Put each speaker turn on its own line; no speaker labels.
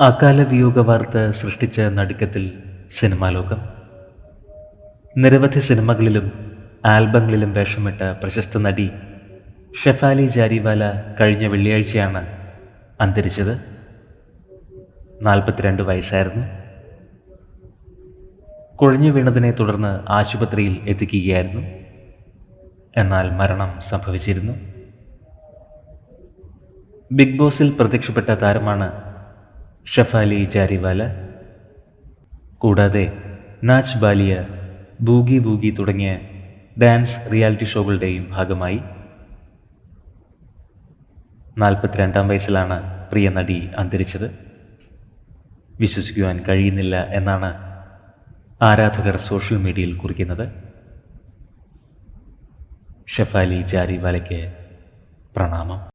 അകാല വിയോഗ വാർത്ത സൃഷ്ടിച്ച നടുക്കത്തിൽ സിനിമാ ലോകം നിരവധി സിനിമകളിലും ആൽബങ്ങളിലും വേഷമിട്ട പ്രശസ്ത നടി ഷെഫാലി ജാരിവാല കഴിഞ്ഞ വെള്ളിയാഴ്ചയാണ് അന്തരിച്ചത്. നാൽപ്പത്തിരണ്ട് വയസ്സായിരുന്നു. കുഴഞ്ഞു വീണതിനെ തുടർന്ന് ആശുപത്രിയിൽ എത്തിക്കുകയായിരുന്നു. എന്നാൽ മരണം സംഭവിച്ചിരുന്നു. ബിഗ് ബോസിൽ പ്രത്യക്ഷപ്പെട്ട താരമാണ് ഷഫാലി ജാരിവാല കൂടാതെ നാച്ച് ബാലിയ ബൂഗി ബൂഗി തുടങ്ങിയ ഡാൻസ് റിയാലിറ്റി ഷോകളുടെയും ഭാഗമായി നാൽപ്പത്തിരണ്ടാം വയസ്സിലാണ് പ്രിയ നടി അന്തരിച്ചത്. വിശ്വസിക്കുവാൻ കഴിയുന്നില്ല എന്നാണ് ആരാധകർ സോഷ്യൽ മീഡിയയിൽ കുറിക്കുന്നത്. ഷെഫാലി ജാരിവാലയ്ക്ക് പ്രണാമം.